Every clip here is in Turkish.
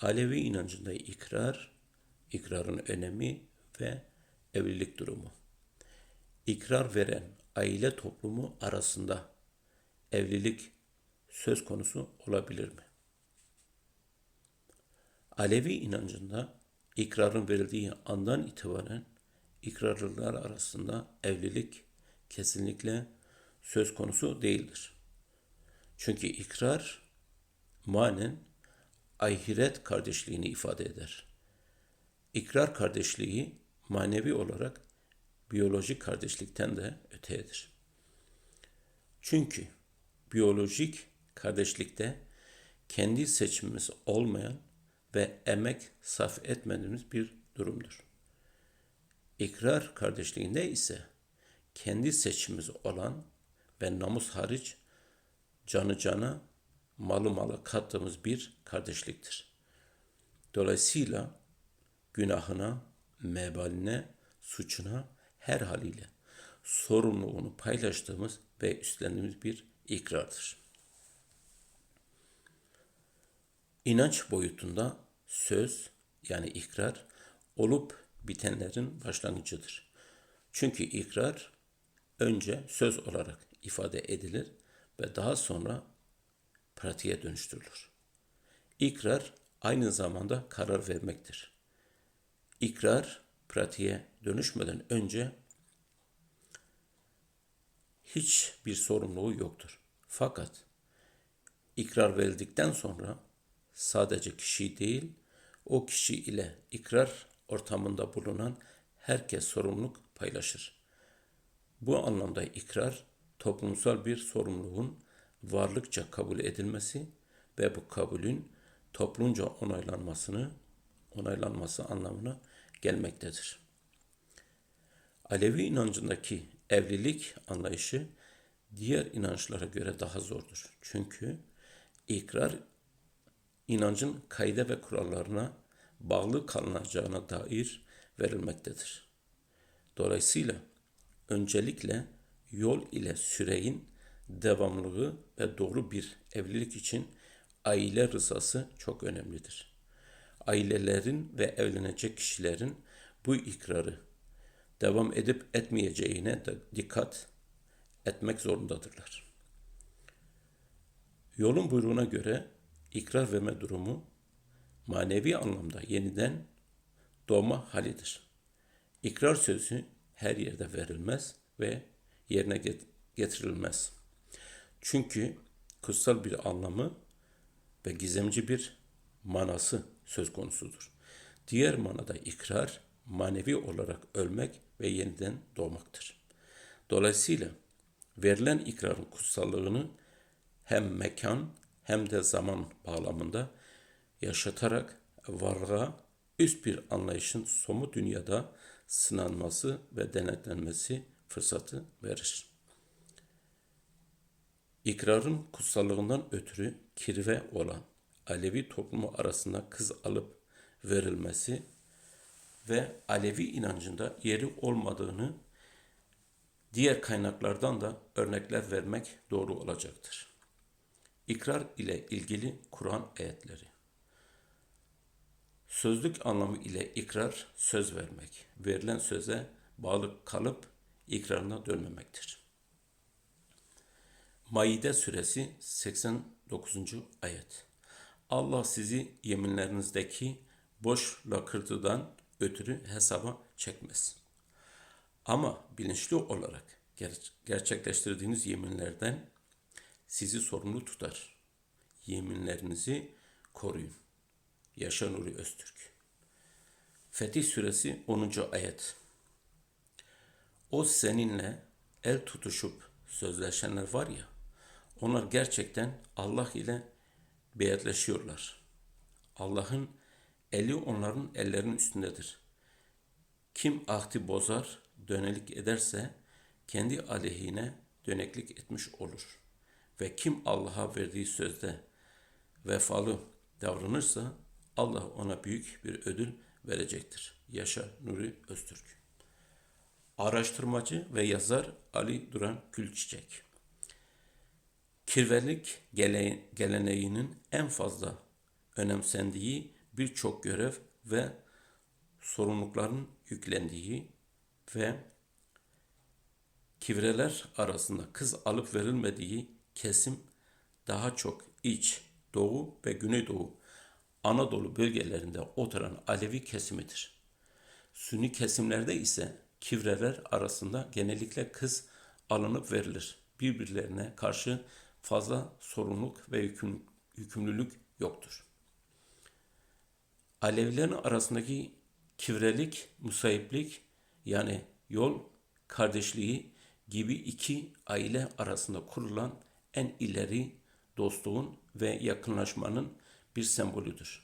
Alevi inancında ikrar, ikrarın önemi ve evlilik durumu. İkrar veren aile toplumu arasında evlilik söz konusu olabilir mi? Alevi inancında ikrarın verildiği andan itibaren ikrarlılar arasında evlilik kesinlikle söz konusu değildir. Çünkü ikrar manen ahiret kardeşliğini ifade eder. İkrar kardeşliği manevi olarak biyolojik kardeşlikten de öteyedir. Çünkü biyolojik kardeşlikte kendi seçimimiz olmayan ve emek sarf etmediğimiz bir durumdur. İkrar kardeşliğinde ise kendi seçimimiz olan ve namus hariç canı cana, malı mala kattığımız bir kardeşliktir. Dolayısıyla günahına, mebaline, suçuna her haliyle sorumluluğunu paylaştığımız ve üstlendiğimiz bir ikrardır. İnanç boyutunda söz yani ikrar olup bitenlerin başlangıcıdır. Çünkü ikrar önce söz olarak ifade edilir ve daha sonra pratiğe dönüştürülür. İkrar aynı zamanda karar vermektir. İkrar pratiğe dönüşmeden önce hiçbir sorumluluğu yoktur. Fakat ikrar verildikten sonra sadece kişi değil, o kişi ile ikrar ortamında bulunan herkes sorumluluk paylaşır. Bu anlamda ikrar toplumsal bir sorumluluğun varlıkça kabul edilmesi ve bu kabulün toplumca onaylanmasını onaylanması anlamına gelmektedir. Alevi inancındaki evlilik anlayışı diğer inançlara göre daha zordur. Çünkü ikrar inancın kayda ve kurallarına bağlı kalınacağına dair verilmektedir. Dolayısıyla öncelikle yol ile süreyin devamlılığı ve doğru bir evlilik için aile rızası çok önemlidir. Ailelerin ve evlenecek kişilerin bu ikrarı devam edip etmeyeceğine de dikkat etmek zorundadırlar. Yolun buyruğuna göre ikrar verme durumu manevi anlamda yeniden doğma halidir. İkrar sözü her yerde verilmez ve yerine getirilmez. Çünkü kutsal bir anlamı ve gizemci bir manası söz konusudur. Diğer manada ikrar manevi olarak ölmek ve yeniden doğmaktır. Dolayısıyla verilen ikrarın kutsallığını hem mekan hem de zaman bağlamında yaşatarak varlığa üst bir anlayışın somu dünyada sınanması ve denetlenmesi fırsatı verir. İkrarın kutsallığından ötürü kirve olan Alevi toplumu arasında kız alıp verilmesi ve Alevi inancında yeri olmadığını diğer kaynaklardan da örnekler vermek doğru olacaktır. İkrar ile ilgili Kur'an ayetleri. Sözlük anlamı ile ikrar söz vermek, verilen söze bağlı kalıp ikrarına dönmemektir. Maide suresi 89. ayet. Allah sizi yeminlerinizdeki boş lakırtıdan ötürü hesaba çekmez. Ama bilinçli olarak ger- gerçekleştirdiğiniz yeminlerden sizi sorumlu tutar. Yeminlerinizi koruyun. Yaşa Nuri Öztürk. Fetih Suresi 10. ayet. O seninle el tutuşup sözleşenler var ya, onlar gerçekten Allah ile beyatleşiyorlar. Allah'ın eli onların ellerinin üstündedir. Kim ahdi bozar, dönelik ederse kendi aleyhine döneklik etmiş olur. Ve kim Allah'a verdiği sözde vefalı davranırsa Allah ona büyük bir ödül verecektir. Yaşa Nuri Öztürk. Araştırmacı ve yazar Ali Duran Külçiçek. Kirvelik geleneğinin en fazla önemsendiği birçok görev ve sorumlulukların yüklendiği ve kivreler arasında kız alıp verilmediği kesim daha çok iç, doğu ve güneydoğu Anadolu bölgelerinde oturan Alevi kesimidir. Sünni kesimlerde ise kivreler arasında genellikle kız alınıp verilir. Birbirlerine karşı fazla sorumluluk ve yüküm, yükümlülük yoktur. Alevilerin arasındaki kivrelik, musayiplik yani yol kardeşliği gibi iki aile arasında kurulan en ileri dostluğun ve yakınlaşmanın bir sembolüdür.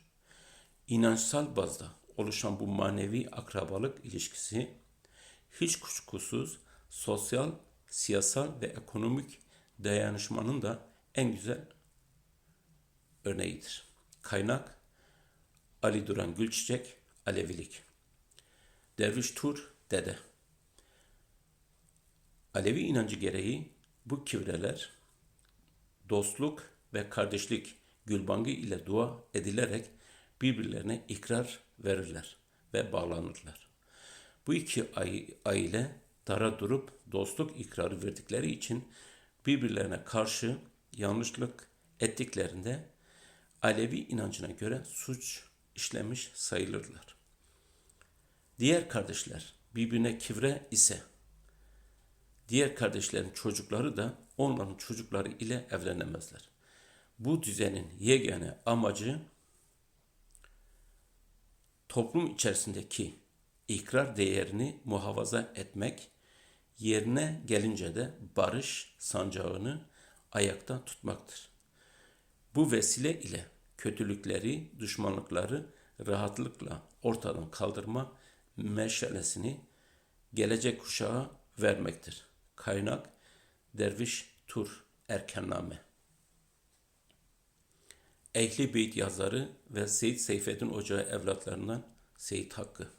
İnançsal bazda oluşan bu manevi akrabalık ilişkisi hiç kuşkusuz sosyal, siyasal ve ekonomik dayanışmanın da en güzel örneğidir. Kaynak Ali Duran Gülçiçek, Alevilik. Derviş Tur, Dede. Alevi inancı gereği bu kivreler dostluk ve kardeşlik gülbangı ile dua edilerek birbirlerine ikrar verirler ve bağlanırlar. Bu iki aile dara durup dostluk ikrarı verdikleri için birbirlerine karşı yanlışlık ettiklerinde Alevi inancına göre suç işlemiş sayılırlar. Diğer kardeşler birbirine kivre ise diğer kardeşlerin çocukları da onların çocukları ile evlenemezler. Bu düzenin yegane amacı toplum içerisindeki ikrar değerini muhafaza etmek, yerine gelince de barış sancağını ayakta tutmaktır. Bu vesile ile kötülükleri, düşmanlıkları rahatlıkla ortadan kaldırma meşalesini gelecek kuşağa vermektir. Kaynak Derviş Tur Erkenname Ehli Beyt yazarı ve Seyit Seyfettin Ocağı evlatlarından Seyit Hakkı